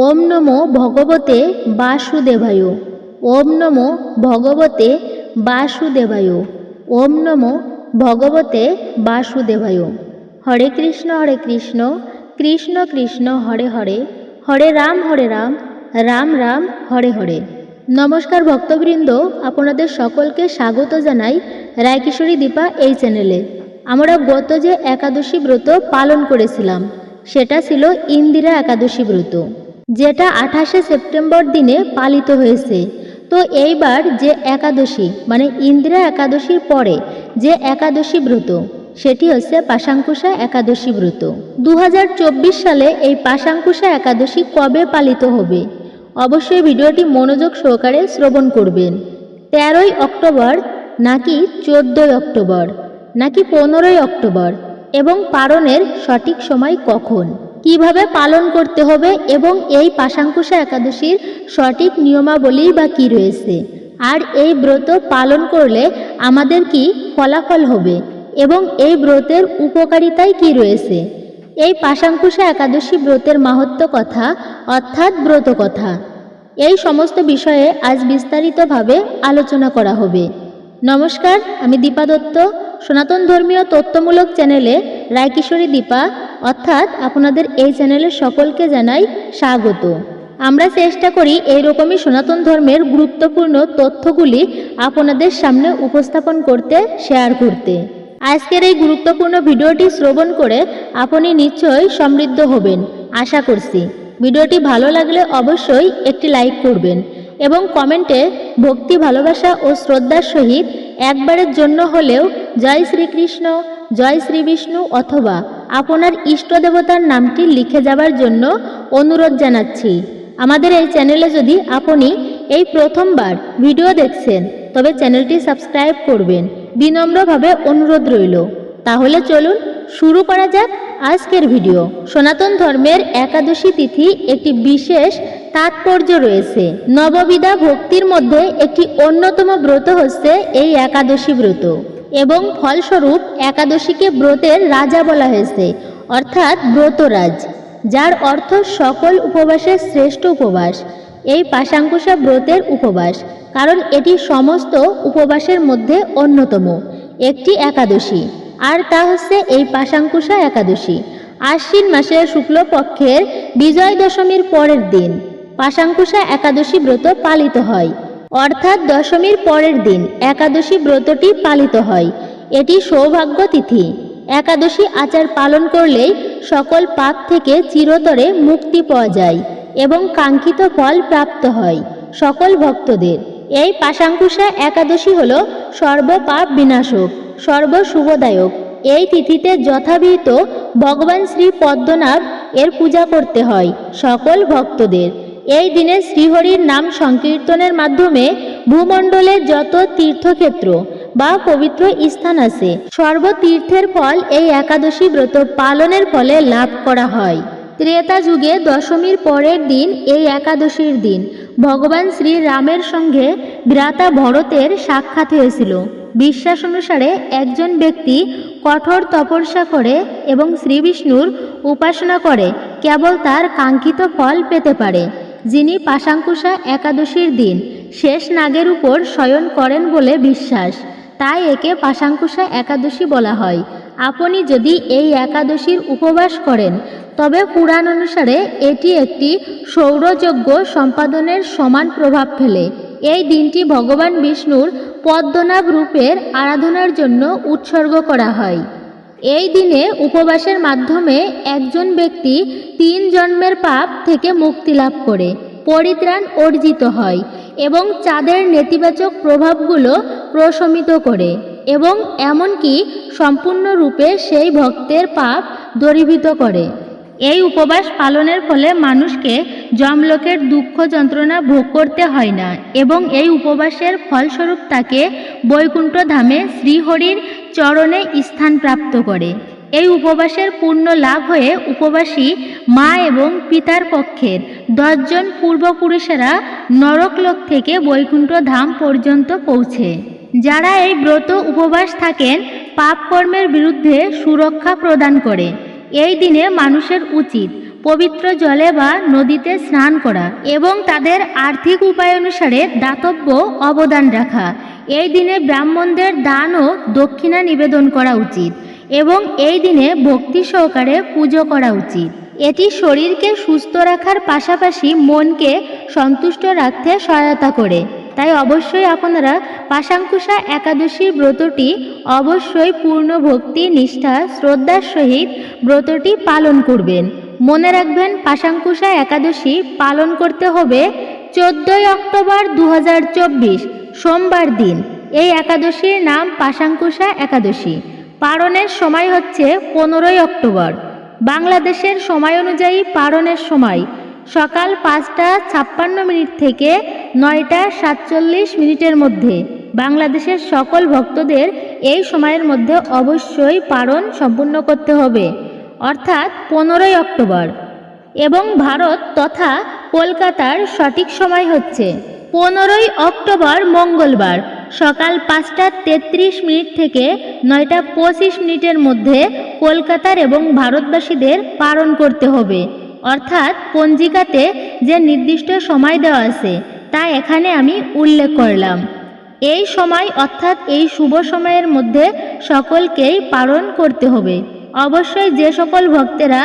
ওম নমো ভগবতে বাসুদেবায়। ওম নমো ভগবতে বাসুদেবায়। ওম নমো ভগবতে বাসুদেবায়। হরে কৃষ্ণ হরে কৃষ্ণ কৃষ্ণ কৃষ্ণ, হরে হরে হরে রাম হরে রাম রাম রাম, হরে হরে। নমস্কার ভক্তবৃন্দ, আপনাদের সকলকে স্বাগত জানাই রায়কিশোরী দীপা এই চ্যানেলে। আমরা গত যে একাদশী ব্রত পালন করেছিলাম, সেটা ছিল ইন্দিরা একাদশী ব্রত। যেটা আঠাশে সেপ্টেম্বর দিনে পালিত হয়েছে। তো এইবার যে একাদশী মানে ইন্দিরা একাদশীর পরে যে একাদশী ব্রত, সেটি হচ্ছে পাশাঙ্কুশা একাদশী ব্রত। দু হাজার চব্বিশ সালে এই পাশাঙ্কুশা একাদশী কবে পালিত হবে? অবশ্যই ভিডিওটি মনোযোগ সহকারে শ্রবণ করবেন। তেরোই অক্টোবর নাকি চোদ্দোই অক্টোবর, নাকি পনেরোই অক্টোবর, এবং পারণের সঠিক সময় কখন? কীভাবে পালন করতে হবে এবং এই পাশাঙ্কুশা একাদশীর সঠিক নিয়মাবলী বা কি রয়েছে? আর এই ব্রত পালন করলে আমাদের কি ফলাফল হবে? এবং এই ব্রতের উপকারিতায় কি রয়েছে? এই পাশাঙ্কুশা একাদশী ব্রতের মাহাত্ম কথা অর্থাৎ ব্রত কথা। এই সমস্ত বিষয়ে আজ বিস্তারিতভাবে আলোচনা করা হবে। নমস্কার, আমি দীপা দত্ত, সনাতন ধর্মীয় তথ্যমূলক চ্যানেলে রায়কিশোরী দীপা, অর্থাৎ আপনাদের এই চ্যানেলের সকলকে জানাই স্বাগত। আমরা চেষ্টা করি এই রকমই সনাতন ধর্মের গুরুত্বপূর্ণ তথ্যগুলি আপনাদের সামনে উপস্থাপন করতে শেয়ার করতে। আজকের এই গুরুত্বপূর্ণ ভিডিওটি শ্রবণ করে আপনি নিশ্চয়ই সমৃদ্ধ হবেন। আশা করছি ভিডিওটি ভালো লাগলে অবশ্যই একটি লাইক করবেন। এবং কমেন্টে ভক্তি, ভালোবাসা ও শ্রদ্ধার সহিত একবারের জন্য হলেও জয় শ্রীকৃষ্ণ, জয় শ্রী বিষ্ণু অথবা আপনার ইষ্ট দেবতার নামটি লিখে যাবার জন্য অনুরোধ জানাচ্ছি। আমাদের এই চ্যানেলে যদি আপনি এই প্রথমবার ভিডিও দেখছেন, তবে চ্যানেলটি সাবস্ক্রাইব করবেন। বিনম্রভাবে অনুরোধ রইল। তাহলে চলুন শুরু করা যাক আজকের ভিডিও। সনাতন ধর্মের একাদশী তিথি একটি বিশেষ তাৎপর্য রয়েছে। নববিধা ভক্তির মধ্যে একটি অন্যতম ব্রত হচ্ছে এই একাদশী ব্রত এবং ফলস্বরূপ একাদশীকে ব্রতের রাজা বলা হয়েছে, অর্থাৎ ব্রতরাজ, যার অর্থ সকল উপবাসের শ্রেষ্ঠ উপবাস। এই পাশাঙ্কুশা ব্রতের উপবাস, কারণ এটি সমস্ত উপবাসের মধ্যে অন্যতম, একটি একাদশী। আর তা হচ্ছে এই পাশাঙ্কুশা একাদশী। আশ্বিন মাসের শুক্লপক্ষের বিজয় দশমীর পরের দিন পাশাঙ্কুশা একাদশী ব্রত পালিত হয়। অর্থাৎ দশমীর পরের দিন একাদশী ব্রতটি পালিত হয়। এটি সৌভাগ্য তিথি একাদশী আচার পালন করলেই সকল পাপ থেকে চিরতরে মুক্তি পাওয়া যায় এবং কাঙ্ক্ষিত ফল প্রাপ্ত হয় সকল ভক্তদের। এই পাশাঙ্কুশা একাদশী হল সর্বপাপ বিনাশক। সর্বশুভদায়ক। এই তিথিতে যথাবিহিত ভগবান শ্রী পদ্মনাভ এর পূজা করতে হয় সকল ভক্তদের। এই দিনে শ্রীহরির নাম সংকীর্তনের মাধ্যমে ভূমণ্ডলের যত তীর্থক্ষেত্র বা পবিত্র স্থান আছে, সর্বতীর্থের ফল এই একাদশী ব্রত পালনের ফলে লাভ করা হয়। ত্রেতা যুগে দশমীর পরের দিন এই একাদশীর দিন ভগবান শ্রী রামের সঙ্গে ভ্রাতা ভরতের সাক্ষাৎ হয়েছিল। বিশ্বাস অনুসারে একজন ব্যক্তি কঠোর তপস্যা করে এবং শ্রী বিষ্ণুর উপাসনা করে, কেবল তার কাঙ্ক্ষিত ফল পেতে পারে, যিনি পাশাঙ্কুশা একাদশীর দিন শেষ নাগের উপর শয়ন করেন বলে বিশ্বাস। তাই একে পাশাঙ্কুশা একাদশী বলা হয়। আপনি যদি এই একাদশীর উপবাস করেন, তবে পুরাণ অনুসারে এটি একটি সৌরযজ্ঞ সম্পাদনের সমান প্রভাব ফেলে। এই দিনটি ভগবান বিষ্ণুর পদ্মনাভ রূপের আরাধনার জন্য উৎসর্গ করা হয়। এই দিনে উপবাসের মাধ্যমে একজন ব্যক্তি তিন জন্মের পাপ থেকে মুক্তি লাভ করে, পরিত্রাণ অর্জিত হয় এবং চাঁদের নেতিবাচক প্রভাবগুলো প্রশমিত করে এবং এমনকি সম্পূর্ণরূপে সেই ভক্তের পাপ দরিভূত করে। এই উপবাস পালনের ফলে মানুষকে যমলোকের দুঃখ যন্ত্রণা ভোগ করতে হয় না এবং এই উপবাসের ফলস্বরূপ তাকে বৈকুণ্ঠ ধামে শ্রীহরির চরণে স্থান প্রাপ্ত করে। এই উপবাসের পূর্ণ লাভ হয়ে উপবাসী মা এবং পিতার পক্ষের দশজন পূর্বপুরুষেরা নরকলোক থেকে বৈকুণ্ঠ ধাম পর্যন্ত পৌঁছে। যারা এই ব্রত উপবাস থাকেন পাপ কর্মের বিরুদ্ধে সুরক্ষা প্রদান করে। এই দিনে মানুষের উচিত পবিত্র জলে বা নদীতে স্নান করা এবং তাদের আর্থিক উপায় অনুসারে দাতব্য অবদান রাখা। এই দিনে ব্রাহ্মণদের দান ও দক্ষিণা নিবেদন করা উচিত এবং এই দিনে ভক্তি সহকারে পুজো করা উচিত। এটি শরীরকে সুস্থ রাখার পাশাপাশি মনকে সন্তুষ্ট রাখতে সহায়তা করে। তাই অবশ্যই আপনারা পাশাঙ্কুশা একাদশীর ব্রতটি অবশ্যই পূর্ণ ভক্তি, নিষ্ঠা, শ্রদ্ধার সহিত ব্রতটি পালন করবেন। মনে রাখবেন, পাশাঙ্কুশা একাদশী পালন করতে হবে চোদ্দই অক্টোবর দু হাজার চব্বিশ, সোমবার দিন। এই একাদশীর নাম পাশাঙ্কুশা একাদশী। পালনের সময় হচ্ছে পনেরোই অক্টোবর। বাংলাদেশের সময় অনুযায়ী পালনের সময়। সকাল পাঁচটা ছাপ্পান্ন মিনিট থেকে নয়টা সাতচল্লিশ মিনিটের মধ্যে। বাংলাদেশের সকল ভক্তদের এই সময়ের মধ্যে অবশ্যই পালন সম্পূর্ণ করতে হবে। অর্থাৎ পনেরোই অক্টোবর। এবং ভারত তথা কলকাতার সঠিক সময় হচ্ছে। পনেরোই অক্টোবর মঙ্গলবার। সকাল পাঁচটা তেত্রিশ মিনিট থেকে নয়টা পঁচিশ মিনিটের মধ্যে কলকাতার এবং ভারতবাসীদের পালন করতে হবে। অর্থাৎ পঞ্জিকাতে যে নির্দিষ্ট সময় দেওয়া আছে, তা এখানে আমি উল্লেখ করলাম। এই সময় অর্থাৎ এই শুভ সময়ের মধ্যে সকলকেই পালন করতে হবে। অবশ্যই যে সকল ভক্তেরা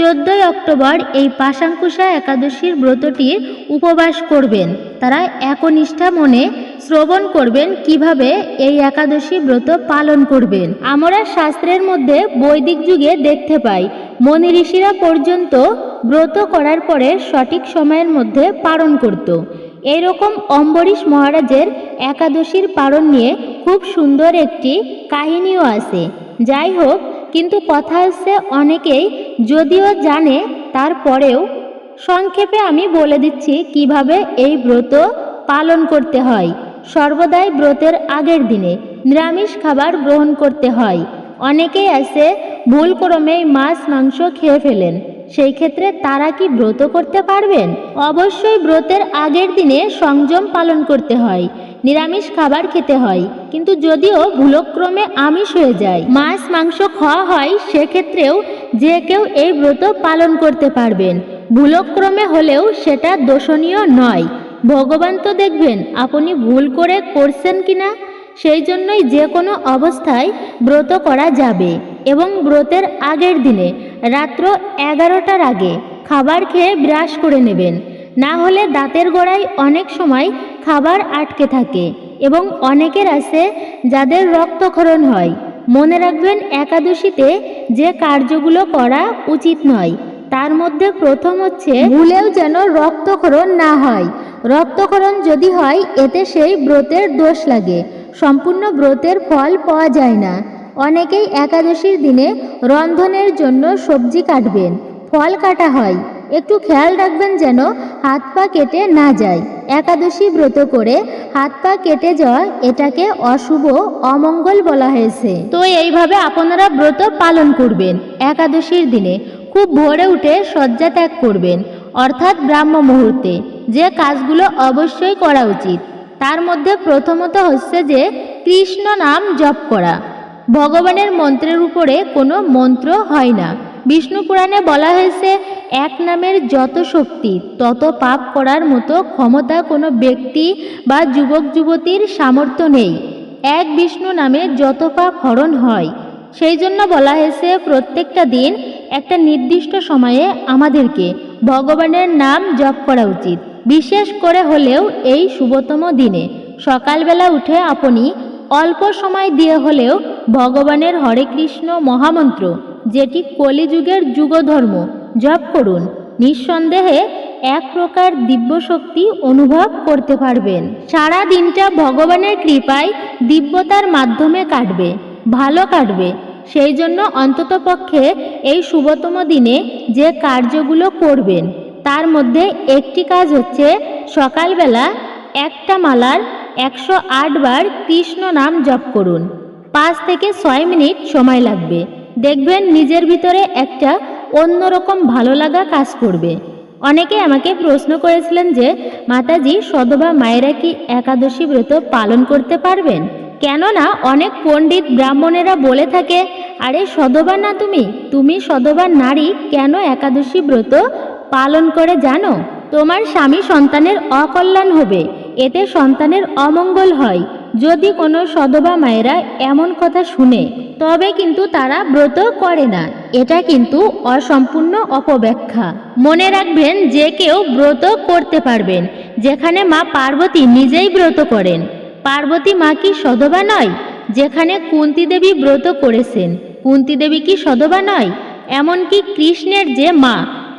চোদ্দোই অক্টোবর এই পাশাঙ্কুশা একাদশীর ব্রতটির উপবাস করবেন। তারা একনিষ্ঠা মনে শ্রবণ করবেন কীভাবে এই একাদশী ব্রত পালন করবেন। আমরা শাস্ত্রের মধ্যে বৈদিক যুগে দেখতে পাই মনি ঋষিরা পর্যন্ত ব্রত করার পরে সঠিক সময়ের মধ্যে পালন করত। এরকম অম্বরীশ মহারাজের একাদশীর পালন নিয়ে খুব সুন্দর একটি কাহিনীও আছে। যাই হোক কিন্তু কথা হচ্ছে অনেকেই যদিও জানে, তারপরেও সংক্ষেপে আমি বলে দিচ্ছি কীভাবে এই ব্রত পালন করতে হয়। সর্বদাই ব্রতের আগের দিনে নিরামিষ খাবার গ্রহণ করতে হয়। অনেকেই আছে ভুলক্রমে মাছ, মাংস খেয়ে ফেলেন। সেই ক্ষেত্রে তারা কি ব্রত করতে পারবেন? অবশ্যই ব্রতের আগের দিনে সংযম পালন করতে হয়। নিরামিষ খাবার খেতে হয়। কিন্তু যদিও ভুলক্রমে আমিষ হয়ে যায়। মাছ, মাংস খাওয়া হয়, সেক্ষেত্রেও যে কেউ এই ব্রত পালন করতে পারবেন। ভুলক্রমে হলেও সেটা দোষণীয় নয়। ভগবান তো দেখবেন, আপনি ভুল করে করছেন কিনা? সেই জন্যই যে কোনো অবস্থায় ব্রত করা যাবে। এবং ব্রতের আগের দিনে, রাত্র এগারোটার আগে, খাবার খেয়ে ব্রাশ করে নেবেন। না হলে দাঁতের গোড়ায় অনেক সময় খাবার আটকে থাকে এবং অনেকের আছে যাদের রক্তক্ষরণ হয়। মনে রাখবেন একাদশীতে যে কার্যগুলো করা উচিত নয়, তার মধ্যে প্রথম হচ্ছে ভুলেও যেন রক্তক্ষরণ না হয়। রক্তক্ষরণ যদি হয়, এতে সেই ব্রতের দোষ লাগে। সম্পূর্ণ ব্রতের ফল পাওয়া যায় না। অনেকেই একাদশীর দিনে রন্ধনের জন্য সবজি কাটবেন, ফল কাটা হয়। একটু খেয়াল রাখবেন যেন হাত পা কেটে না যায়। একাদশী ব্রত করে হাত পা কেটে যাওয়া এটাকে অশুভ, অমঙ্গল বলা হয়েছে। তো এইভাবে আপনারা ব্রত পালন করবেন। একাদশীর দিনে খুব ভোরে উঠে শয্যা ত্যাগ করবেন। অর্থাৎ ব্রাহ্ম মুহূর্তে যে কাজগুলো অবশ্যই করা উচিত। তার মধ্যে প্রথমত হচ্ছে যে কৃষ্ণ নাম জপ করা। ভগবানের মন্ত্রের উপরে কোনো মন্ত্র হয় না। বিষ্ণু পুরাণে বলা হয়েছে, এক নামের যত শক্তি, তত পাপ করার মতো ক্ষমতা কোনো ব্যক্তি বা যুবক যুবতীর সামর্থ্য নেই। এক বিষ্ণু নামে যত পাপ হরণ হয়। সেই জন্য বলা হয়েছে, প্রত্যেকটা দিন একটা নির্দিষ্ট সময়ে আমাদেরকে ভগবানের নাম জপ করা উচিত। বিশেষ করে হলেও এই শুভতম দিনে। সকালবেলা উঠে আপনি অল্প সময় দিয়ে হলেও ভগবানের হরে কৃষ্ণ মহামন্ত্র যেটি কলিযুগের যুগধর্ম, জপ করুন। নিঃসন্দেহে এক প্রকার দিব্য শক্তি অনুভব করতে পারবেন। সারা দিনটা ভগবানের কৃপায় দিব্যতার মাধ্যমে কাটবে, ভালো কাটবে। সেই জন্য অন্ততপক্ষে এই শুভতম দিনে যে কার্যগুলো করবেন, তার মধ্যে একটি কাজ হচ্ছে সকালবেলা একটা মালার একশো আট বার কৃষ্ণ নাম জপ করুন। পাঁচ থেকে ছয় মিনিট সময় লাগবে। দেখবেন নিজের ভিতরে একটা অন্যরকম ভালো লাগা কাজ করবে। অনেকে আমাকে প্রশ্ন করেছিলেন যে, মাতাজি, সদবা মায়েরা কি একাদশী ব্রত পালন করতে পারবেন? কেননা অনেক পণ্ডিত ব্রাহ্মণেরা বলে থাকে, আরে সদবা না তুমি? তুমি সদবা নারী কেন একাদশী ব্রত পালন করে জানো? তোমার স্বামী সন্তানের অকল্যাণ হবে, এতে সন্তানের অমঙ্গল হয়। যদি কোনো সদবা মায়েরা এমন কথা শুনে, তবে কিন্তু তারা ব্রত করে না। এটা কিন্তু অসম্পূর্ণ অপব্যাখ্যা। মনে রাখবেন যে কেউ ব্রত করতে পারবেন, যেখানে মা পার্বতী নিজেই ব্রত করেন। পার্বতী মা কি সদবা নয়, যেখানে কুন্তী দেবী ব্রত করেছেন। কুন্তী দেবী কি সদবা নয়, এমনকি কৃষ্ণের যে মা,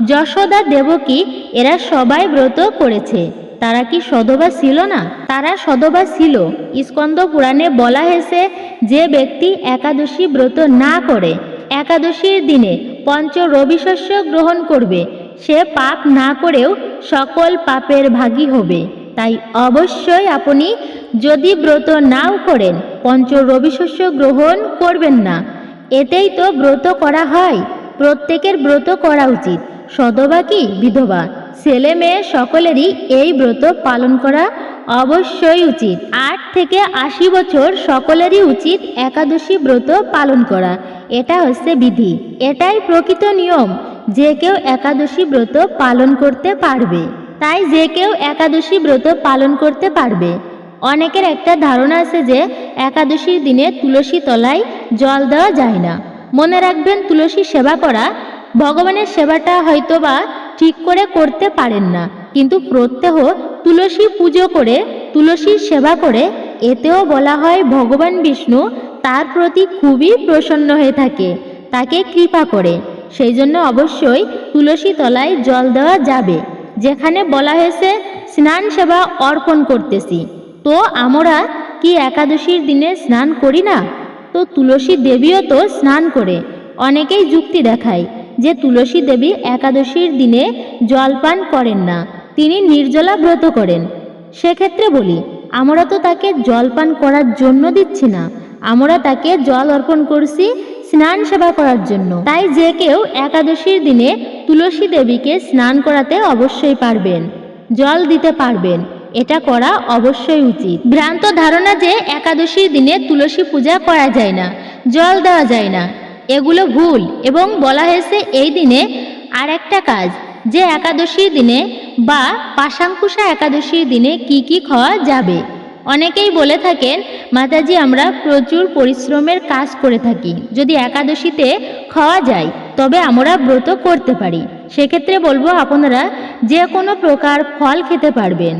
যশোদা দেবকী, এরা সবাই ব্রত করেছে। তারা কি সদবা ছিল না? তারা সদবা ছিল। স্কন্দ পুরাণে বলা হয়েছে, যে ব্যক্তি একাদশী ব্রত না করে, একাদশীর দিনে পঞ্চ রবিশস্য গ্রহণ করবে। সে পাপ না করেও সকল পাপের ভাগী হবে। তাই অবশ্যই আপনি যদি ব্রত নাও করেন, পঞ্চ রবিশস্য গ্রহণ করবেন না। এতেই তো ব্রত করা হয়। প্রত্যেকের ব্রত করা উচিত। সদবা কি? বিধবা। ছেলে মেয়ে সকলেরই এই ব্রত পালন করা অবশ্যই উচিত। আট থেকে আশি বছর সকলেরই উচিত একাদশী ব্রত পালন করা। এটা হচ্ছে বিধি। এটাই প্রকৃত নিয়ম। যে কেউ একাদশী ব্রত পালন করতে পারবে, তাই যে কেউ একাদশী ব্রত পালন করতে পারবে। অনেকের একটা ধারণা আছে যে একাদশীর দিনে তুলসী তলায় জল দেওয়া যায় না। মনে রাখবেন, তুলসী সেবা করা ভগবানের সেবাটা হয়তো বা ঠিক করে করতে পারেন না, কিন্তু প্রত্যহ তুলসী পুজো করে, তুলসীর সেবা করে, এতেও বলা হয় ভগবান বিষ্ণু তার প্রতি খুবই প্রসন্ন হয়ে থাকে, তাকে কৃপা করে। সেই জন্য অবশ্যই তুলসী তলায় জল দেওয়া যাবে, যেখানে বলা হয়েছে, স্নান সেবা অর্পণ করতেছি। তো আমরা কি একাদশীর দিনে স্নান করি না? তো তুলসী দেবীও তো স্নান করে, অনেকেই যুক্তি দেখায় যে তুলসী দেবী একাদশীর দিনে জলপান করেন না, তিনি নির্জলা ব্রত করেন। সেক্ষেত্রে বলি, আমরা তো তাকে জলপান করার জন্য দিচ্ছি না, আমরা তাকে জল অর্পণ করছি স্নান সেবা করার জন্য। তাই যে কেউ একাদশীর দিনে তুলসী দেবীকে স্নান করাতে অবশ্যই পারবেন, জল দিতে পারবেন, এটা করা অবশ্যই উচিত। ভ্রান্ত ধারণা যে একাদশীর দিনে তুলসী পূজা করা যায় না, জল দেওয়া যায় না এগুলো ভুল এবং বলা হয়েছে এই দিনে আর একটা কাজ, যে একাদশীর দিনে বা পাশাঙ্কুশা একাদশীর দিনে কি কি খাওয়া যাবে। অনেকেই বলে থাকেন, মাতাজি, আমরা প্রচুর পরিশ্রমের কাজ করে থাকি। যদি একাদশীতে খাওয়া যায়, তবে আমরা ব্রত করতে পারি। সেক্ষেত্রে বলব আপনারা যে কোনো প্রকার ফল খেতে পারবেন,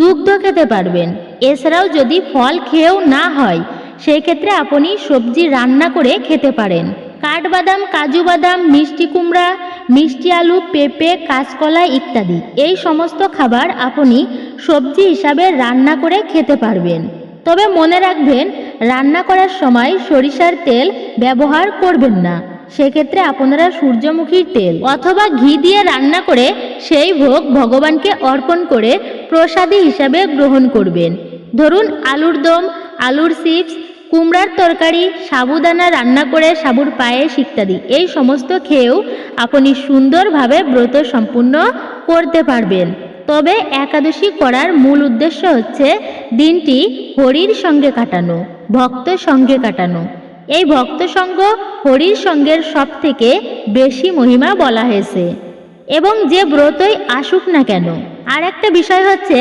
দুগ্ধ খেতে পারবেন। এছাড়াও যদি ফল খেয়েও না হয় সেই ক্ষেত্রে আপনি সবজি রান্না করে খেতে পারেন। কাঠবাদাম, কাজু বাদাম, মিষ্টি কুমড়া, মিষ্টি আলু, পেঁপে, কাঁচকলা ইত্যাদি। এই সমস্ত খাবার আপনি সবজি হিসাবে রান্না করে খেতে পারবেন। তবে মনে রাখবেন, রান্না করার সময় সরিষার তেল ব্যবহার করবেন না। সেক্ষেত্রে আপনারা সূর্যমুখীর তেল অথবা ঘি দিয়ে রান্না করে সেই ভোগ ভগবানকে অর্পণ করে প্রসাদী হিসাবে গ্রহণ করবেন। ধরুন, আলুর দম, আলুর চিপস কুমড়ার তরকারি, সাবুদানা রান্না করে সাবুর পায়েস ইত্যাদি এই সমস্ত খেয়েও আপনি সুন্দরভাবে ব্রত সম্পূর্ণ করতে পারবেন। তবে একাদশী করার মূল উদ্দেশ্য হচ্ছে দিনটি হরির সঙ্গে কাটানো ভক্ত সঙ্গে কাটানো। এই ভক্ত সঙ্গ হরির সঙ্গের সব থেকে বেশি মহিমা বলা হয়েছে। এবং যে ব্রতই আসুক না কেন আর একটা বিষয় হচ্ছে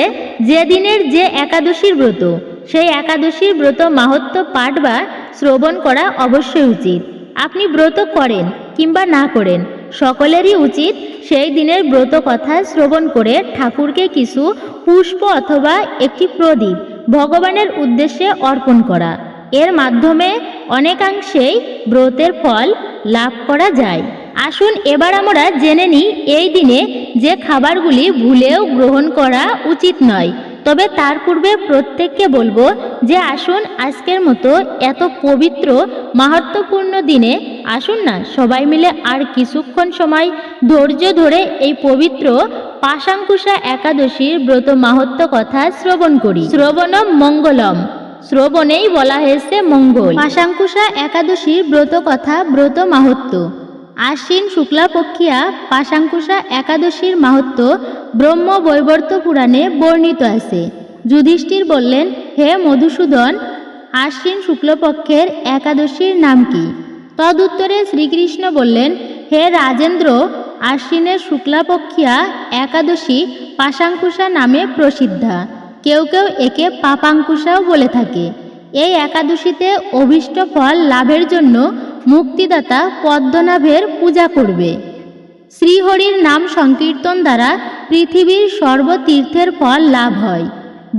যে দিনের যে একাদশীর ব্রত সেই একাদশীর ব্রত মাহাত্ম পাঠ বা শ্রবণ করা অবশ্যই উচিত। আপনি ব্রত করেন কিংবা না করেন, সকলেরই উচিত সেই দিনের ব্রত কথা শ্রবণ করে ঠাকুরকে কিছু পুষ্প অথবা একটি প্রদীপ ভগবানের উদ্দেশ্যে অর্পণ করা। এর মাধ্যমে অনেকাংশেই ব্রতের ফল লাভ করা যায়। আসুন এবার আমরা জেনে নিই, এই দিনে যে খাবারগুলি ভুলেও গ্রহণ করা উচিত নয়। তবে তার পূর্বে প্রত্যেককে বলব যে আসুন আজকের মতো এত পবিত্র, মাহাত্মপূর্ণ দিনে আসুন না, সবাই মিলে আর কিছুক্ষণ সময় ধৈর্য ধরে এই পবিত্র পাশাঙ্কুশা একাদশীর ব্রত মাহাত্ম কথা শ্রবণ করি। শ্রবণম মঙ্গলম, শ্রবণেই বলা হয়েছে মঙ্গল। পাশাঙ্কুশা একাদশীর ব্রত কথা ব্রত মাহাত্ম। আশ্বিন শুক্লাপক্ষিয়া পাশাঙ্কুশা একাদশীর মাহাত্ম ব্রহ্ম বৈবর্ত পুরাণে বর্ণিত আছে। যুধিষ্ঠির বললেন, হে মধুসূদন, আশ্বিন শুক্লপক্ষের একাদশীর নাম কি? তদুত্তরে শ্রীকৃষ্ণ বললেন, হে রাজেন্দ্র, আশ্বিনের শুক্লাপক্ষিয়া একাদশী পাশাঙ্কুশা নামে প্রসিদ্ধা। কেউ কেউ একে পাপাঙ্কুশাও বলে থাকে। এই একাদশীতে অভীষ্ট ফল লাভের জন্য মুক্তিদাতা পদ্মনাভের পূজা করবে। শ্রীহরির নাম সংকীর্তন দ্বারা পৃথিবীর সর্বতীর্থের ফল লাভ হয়।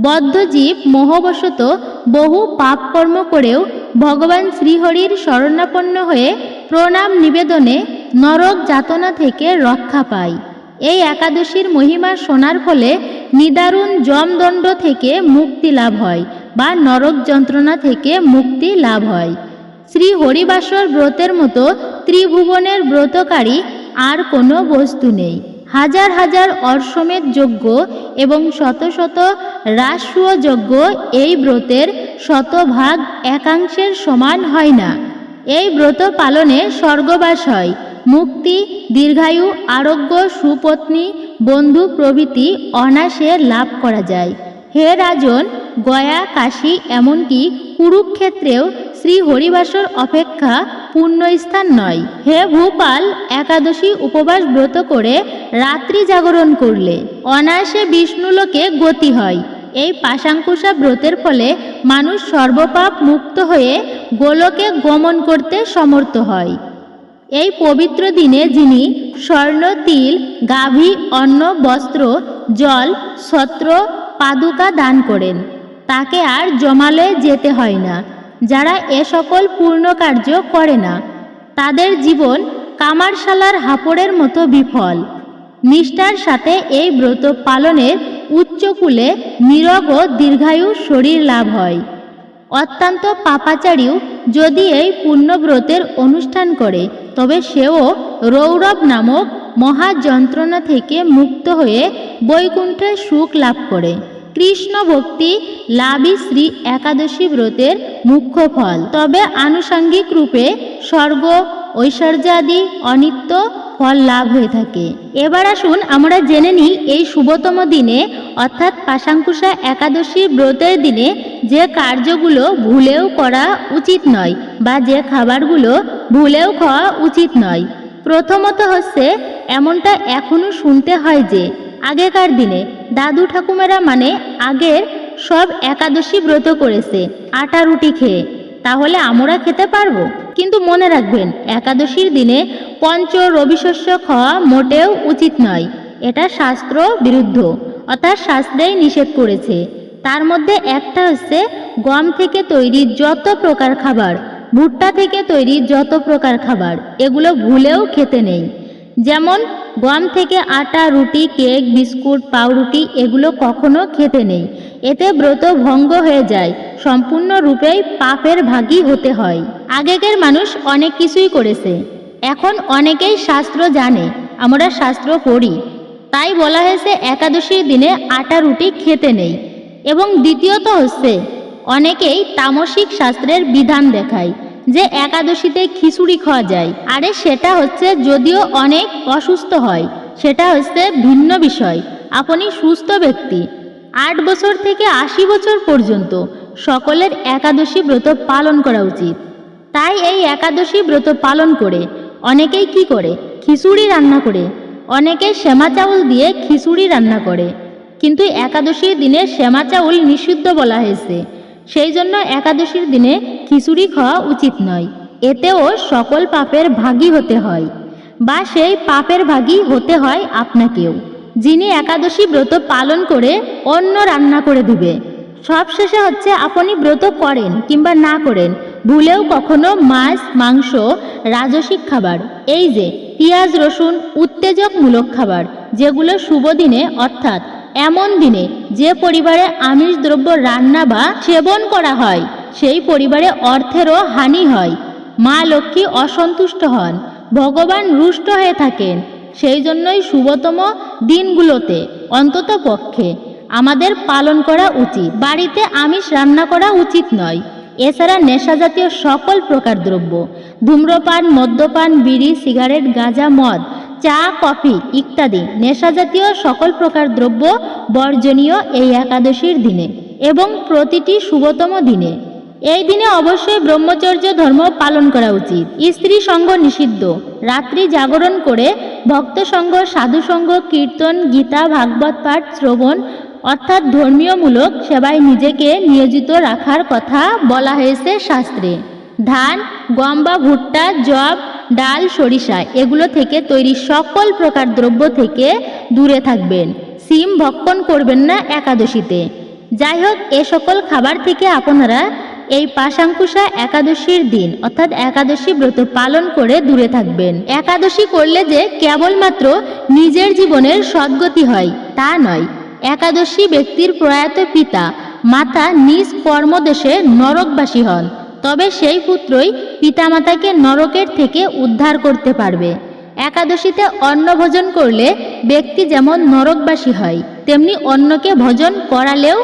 বদ্ধজীব মোহবশত বহু পাপ কর্ম করেও ভগবান শ্রীহরির শরণাপন্ন হয়ে প্রণাম নিবেদনে নরক যাতনা থেকে রক্ষা পায়। এই একাদশীর মহিমা শোনার ফলে নিদারুণ যমদণ্ড থেকে মুক্তি লাভ হয় বা নরক যন্ত্রণা থেকে মুক্তি লাভ হয়। শ্রী হরিবাসর ব্রতের মতো ত্রিভুবনের ব্রতকারী আর কোনো বস্তু নেই। হাজার হাজার অশ্বমেধ যজ্ঞ এবং শত শত রাসুয় যজ্ঞ এই ব্রতের শতভাগ একাংশের সমান হয় না। এই ব্রত পালনে স্বর্গবাস হয়। মুক্তি, দীর্ঘায়ু, আরোগ্য, সুপত্নী, বন্ধু প্রভৃতি অনাসে লাভ করা যায়। হে রাজন, গয়া, কাশী এমনকি কুরুক্ষেত্রেও শ্রী হরিবাসর অপেক্ষা পুণ্যস্থান নয়। হে ভূপাল, একাদশী উপবাস ব্রত করে রাত্রি জাগরণ করলে। অনায়াসে বিষ্ণুলোকে গতি হয়। এই পাশাঙ্কুশা ব্রতের ফলে মানুষ সর্বপাপ মুক্ত হয়ে গোলকে গমন করতে সমর্থ হয়। এই পবিত্র দিনে যিনি স্বর্ণ, তিল, গাভী, অন্ন, বস্ত্র, জল, ছত্র, পাদুকা দান করেন, তাকে আর জমালয়ে যেতে হয় না। যারা এ সকল পূর্ণ কার্য করে না, তাদের জীবন কামারশালার হাপড়ের মতো বিফল। নিষ্ঠার সাথে এই ব্রত পালনের উচ্চকুলে নিরব ও দীর্ঘায়ু শরীর লাভ হয়। অত্যন্ত পাপাচারীও যদি এই পুণ্যব্রতের অনুষ্ঠান করে, তবে সেও রৌরব নামক মহা যন্ত্রণা থেকে মুক্ত হয়ে বৈকুণ্ঠে সুখ লাভ করে। কৃষ্ণ ভক্তি লাভই শ্রী একাদশী ব্রতের মুখ্য ফল। তবে আনুষাঙ্গিক রূপে স্বর্গ, ঐশ্বর্যাদি অনিত্য ফল লাভ হয়ে থাকে। এবার আসুন আমরা জেনে নিই এই শুভতম দিনে, অর্থাৎ পাশাঙ্কুশা একাদশী ব্রতের দিনে, যে কার্যগুলো ভুলেও করা উচিত নয় বা যে খাবারগুলো ভুলেও খাওয়া উচিত নয়। প্রথমত হচ্ছে, এমনটা এখনও শুনতে হয় যে আগেকার দিনে দাদু ঠাকুমারা মানে আগের সব একাদশী ব্রত করেছে, আটা রুটি খেয়ে। তাহলে আমরা খেতে পারব? কিন্তু মনে রাখবেন, একাদশীর দিনে পঞ্চ রবিশস্য খাওয়া মোটেও উচিত নয়। এটা শাস্ত্র বিরুদ্ধ, অর্থাৎ শাস্ত্রেই নিষেধ করেছে। তার মধ্যে একটা হচ্ছে গম থেকে তৈরি যত প্রকার খাবার, ভুট্টা থেকে তৈরি যত প্রকার খাবার, এগুলো ভুলেও খেতে নেই। যেমন গম থেকে আটা, রুটি, কেক, বিস্কুট, পাউরুটি এগুলো কখনো খেতে নেই। এতে ব্রত ভঙ্গ হয়ে যায়, সম্পূর্ণরূপেই পাপের ভাগী হতে হয়। আগেকার মানুষ অনেক কিছুই করেছে। এখন অনেকেই শাস্ত্র জানে, আমরা শাস্ত্র পড়ি। তাই বলা হয়েছে একাদশীর দিনে আটা, রুটি খেতে নেই। এবং দ্বিতীয়ত হচ্ছে, অনেকেই তামসিক শাস্ত্রের বিধান দেখায়। যে একাদশীতে খিচুড়ি খাওয়া যায়। আরে সেটা হচ্ছে যদিও অনেক অসুস্থ হয়, সেটা হচ্ছে ভিন্ন বিষয়। আপনি সুস্থ ব্যক্তি। আট বছর থেকে আশি বছর পর্যন্ত সকলের একাদশী ব্রত পালন করা উচিত। তাই এই একাদশী ব্রত পালন করে অনেকেই কি করে? খিচুড়ি রান্না করে। অনেকে শ্যামা চাউল দিয়ে খিচুড়ি রান্না করে। কিন্তু একাদশীর দিনে শ্যামা চাউল নিষিদ্ধ বলা হয়েছে। সেই জন্য একাদশীর দিনে খিচুড়ি খাওয়া উচিত নয়। এতেও সকল পাপের ভাগী হতে হয়। বা সেই পাপের ভাগী হতে হয় আপনাকেও, যিনি একাদশী ব্রত পালন করে অন্য রান্না করে দিবে। সবশেষে হচ্ছে আপনি ব্রত করেন কিংবা না করেন, ভুলেও কখনো মাছ, মাংস, রাজসিক খাবার, এই যে, পেঁয়াজ, রসুন উত্তেজকমূলক খাবার, যেগুলো শুভ দিনে, অর্থাৎ এমন দিনে যে পরিবারে আমিষ দ্রব্য রান্না বা সেবন করা হয়, সেই পরিবারে অর্থেরও হানি হয়। মা লক্ষ্মী অসন্তুষ্ট হন, ভগবান রুষ্ট হয়ে থাকেন। সেই জন্যই শুভতম দিনগুলোতে অন্তত পক্ষে আমাদের পালন করা উচিত। বাড়িতে আমিষ রান্না করা উচিত নয়। এছাড়া নেশাজাতীয় সকল প্রকার দ্রব্য, ধূম্রপান, মদ্যপান, বিড়ি, সিগারেট, গাঁজা, মদ চা, কফি ইত্যাদি নেশাজাতীয় সকল প্রকার দ্রব্য বর্জনীয় এই একাদশীর দিনে এবং প্রতিটি শুভতম দিনে। এই দিনে অবশ্যই ব্রহ্মচর্য ধর্ম পালন করা উচিত। স্ত্রী সঙ্গ নিষিদ্ধ। রাত্রি জাগরণ করে ভক্ত সঙ্গ, সাধু সঙ্গ, কীর্তন, গীতা, ভাগবত পাঠ, শ্রবণ অর্থাৎ ধর্মীয়মূলক সেবায় নিজেকে নিয়োজিত রাখার কথা বলা হয়েছে শাস্ত্রে। ধান, গম বা ভুট্টা, জব ডাল, সরিষা, এগুলো থেকে তৈরি সকল প্রকার দ্রব্য থেকে দূরে থাকবেন। সিম ভক্ষণ করবেন না একাদশীতে। যাই হোক, এ সকল খাবার থেকে আপনারা এই পাশাঙ্কুশা একাদশীর দিন, অর্থাৎ একাদশী ব্রত পালন করে দূরে থাকবেন। একাদশী করলে যে কেবলমাত্র নিজের জীবনের সদ্গতি হয়, তা নয়। একাদশী ব্যক্তির প্রয়াত পিতা, মাতা নিজ কর্মদেশে নরকবাসী হন। তবে সেই পুত্রই পিতামাতাকে নরকের থেকে উদ্ধার করতে পারবে। একাদশীতে অন্ন ভোজন করলে ব্যক্তি যেমন নরকবাসী হয়, তেমনি অন্যকে ভোজন করালেও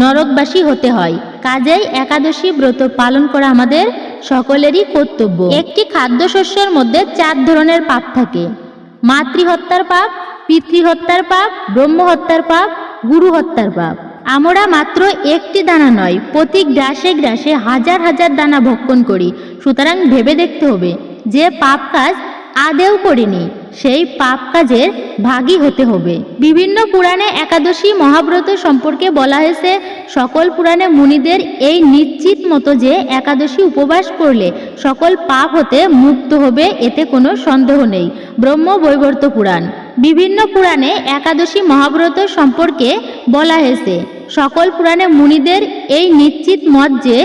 নরকবাসী হতে হয়। কাজেই একাদশী ব্রত পালন করা আমাদের সকলেরই কর্তব্য। একটি খাদ্যশস্যের মধ্যে চার ধরনের পাপ থাকে। মাতৃহত্যার পাপ, পিতৃহত্যার পাপ, ব্রহ্মহত্যার পাপ গুরু হত্যার পাপ। আমরা মাত্র একটি দানা নয়, প্রতি গ্রাসে গ্রাসে হাজার হাজার দানা ভক্ষণ করি। সুতরাং ভেবে দেখতে হবে, যে পাপ কাজ আদেও করিনি, সেই পাপ কাজের ভাগী হতে হবে। বিভিন্ন পুরাণে একাদশী মহাব্রত সম্পর্কে বলা হয়েছে, সকল পুরাণে মুনিদের এই নিশ্চিত মতো যে একাদশী উপবাস করলে সকল পাপ হতে মুক্ত হবে, এতে কোনো সন্দেহ নেই। ব্রহ্ম বৈবর্ত পুরাণ। বিভিন্ন পুরাণে একাদশী মহাব্রত সম্পর্কে বলা হয়েছে সকল পুরাণে মুনিদের এই নিশ্চিত মত যে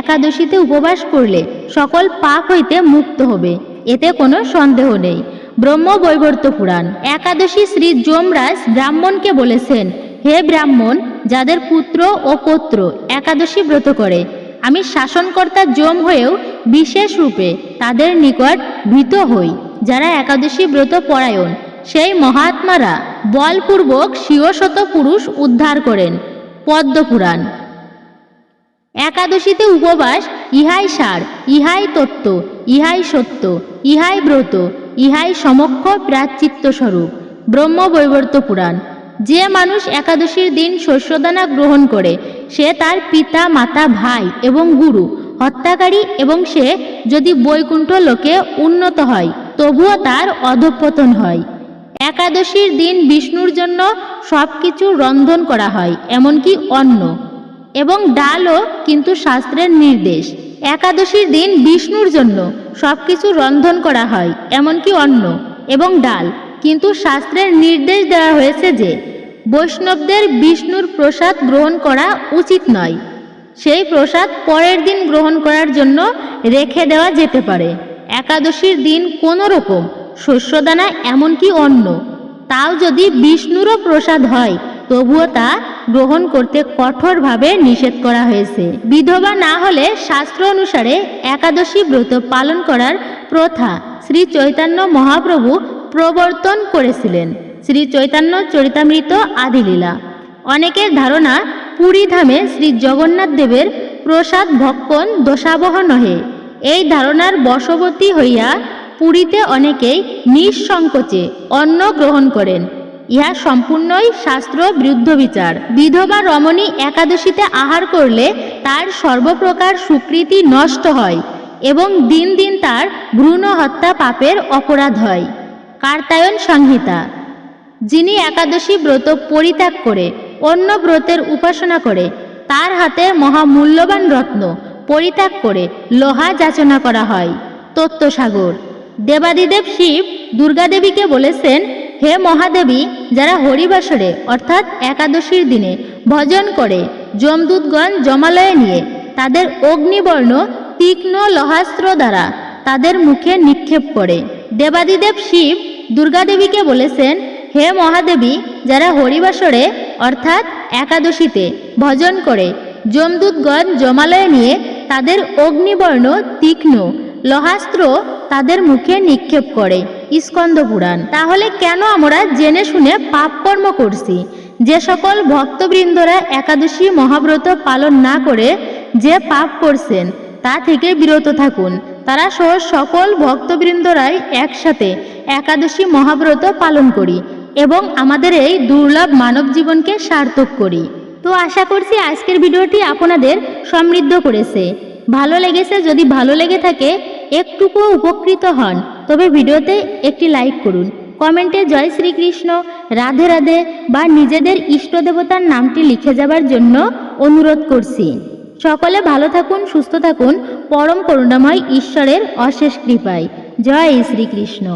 একাদশীতে উপবাস করলে সকল পাপ হইতে মুক্ত হবে, এতে কোনো সন্দেহ নেই। ব্রহ্ম বৈবর্ত পুরাণ। একাদশী শ্রী যমরাজ ব্রাহ্মণকে বলেছেন, হে ব্রাহ্মণ, যাদের পুত্র ও পৌত্র একাদশী ব্রত করে, আমি শাসনকর্তা যম হয়েও বিশেষ রূপে তাদের নিকট ভীত হই। যারা একাদশী ব্রত পরায়ণ, সেই মহাত্মারা বলপূর্বক স্বীয়শত পুরুষ উদ্ধার করেন। পদ্মপুরাণ একাদশীতে উপবাস, ইহাই সার, ইহাই তত্ত্ব, ইহাই সত্য, ইহাই ব্রত, ইহাই সমক্ষ প্রাচিত্য স্বরূপ, ব্রহ্ম বৈবর্ত পুরাণ। যে মানুষ একাদশীর দিন শস্যদানা গ্রহণ করে, সে তার পিতা, মাতা, ভাই এবং গুরু, হত্যাকারী এবং সে যদি বৈকুণ্ঠ লোকে উন্নত হয়, তবুও তার অধঃপতন হয়। একাদশীর দিন বিষ্ণুর জন্য সব কিছু রন্ধন করা হয়, এমনকি অন্ন এবং ডালও কিন্তু শাস্ত্রের নির্দেশ। একাদশীর দিন বিষ্ণুর জন্য সব কিছু রন্ধন করা হয়, এমনকি অন্ন এবং ডাল। কিন্তু শাস্ত্রের নির্দেশ দেওয়া হয়েছে যে, বৈষ্ণবদের বিষ্ণুর প্রসাদ গ্রহণ করা উচিত নয়। সেই প্রসাদ পরের দিন গ্রহণ করার জন্য রেখে দেওয়া যেতে পারে। একাদশীর দিন কোনো রকম শস্যদানা এমনকি অন্ন। তাও যদি বিষ্ণুরও প্রসাদ হয়, তবুও তা গ্রহণ করতে কঠোরভাবে নিষেধ করা হয়েছে। বিধবা না হলে শাস্ত্র অনুসারে একাদশী ব্রত পালন করার প্রথা শ্রী চৈতন্য মহাপ্রভু প্রবর্তন করেছিলেন। শ্রী চৈতন্য চরিতামৃত আদিলীলা। অনেকের ধারণা পুরী ধামে শ্রী জগন্নাথ দেবের প্রসাদ ভক্ষণ দোষাবহ নহে। এই ধারণার বশবর্তী হইয়া পুরীতে অনেকেই নিঃসংকোচে অন্ন গ্রহণ করেন। ইহা সম্পূর্ণই শাস্ত্র বিরুদ্ধ বিচার। বিধবা রমণী একাদশীতে আহার করলে তার সর্বপ্রকার সুকৃতি নষ্ট হয় এবং দিন দিন তার ভ্রূণ হত্যা পাপের অপরাধ হয়। কার্তায়ন সংহিতা। যিনি একাদশী ব্রত পরিত্যাগ করে, অন্য ব্রতের উপাসনা করে, তার হাতে মহামূল্যবান রত্ন পরিত্যাগ করে লোহা যাচনা করা হয়। তত্ত্বসাগর। দেবাদিদেব শিব দুর্গাদেবীকে বলেছেন, হে মহাদেবী, যারা হরিবাসরে, অর্থাৎ একাদশীর দিনে ভজন করে, যমদূতগণ জমালয়ে নিয়ে, তাদের অগ্নিবর্ণ, তীক্ষ্ণ লহাস্ত্র দ্বারা তাদের মুখে নিক্ষেপ করে। দেবাদিদেব শিব দুর্গাদেবীকে বলেছেন, হে মহাদেবী, যারা হরিবাসরে, অর্থাৎ একাদশীতে ভজন করে, যমদূতগণ জমালয়ে নিয়ে তাদের অগ্নিবর্ণ, তীক্ষ্ণ লহাস্ত্র তাদের মুখে নিক্ষেপ করে স্কন্দ পুরাণ। তাহলে কেন আমরা জেনে শুনে পাপকর্ম করছি? যে সকল ভক্তবৃন্দরা একাদশী মহাব্রত পালন না করে যে পাপ করছেন, তা থেকে বিরত থাকুন। তারা সহ সকল ভক্তবৃন্দরাই একসাথে একাদশী মহাব্রত পালন করি এবং আমাদের এই দুর্লভ মানব জীবনকে সার্থক করি। তো আশা করছি আজকের ভিডিওটি আপনাদের সমৃদ্ধ করেছে। ভালো লেগেছে, যদি ভালো লেগে থাকে একটুকুও উপকৃত হন, তবে ভিডিওতে একটি লাইক করুন। কমেন্টে জয় শ্রীকৃষ্ণ, রাধে রাধে বা নিজেদের ইষ্ট দেবতার নামটি লিখে যাবার জন্য অনুরোধ করছি। সকলে ভালো থাকুন, সুস্থ থাকুন, পরম করুণাময় ঈশ্বরের অশেষ কৃপায়। জয় শ্রীকৃষ্ণ।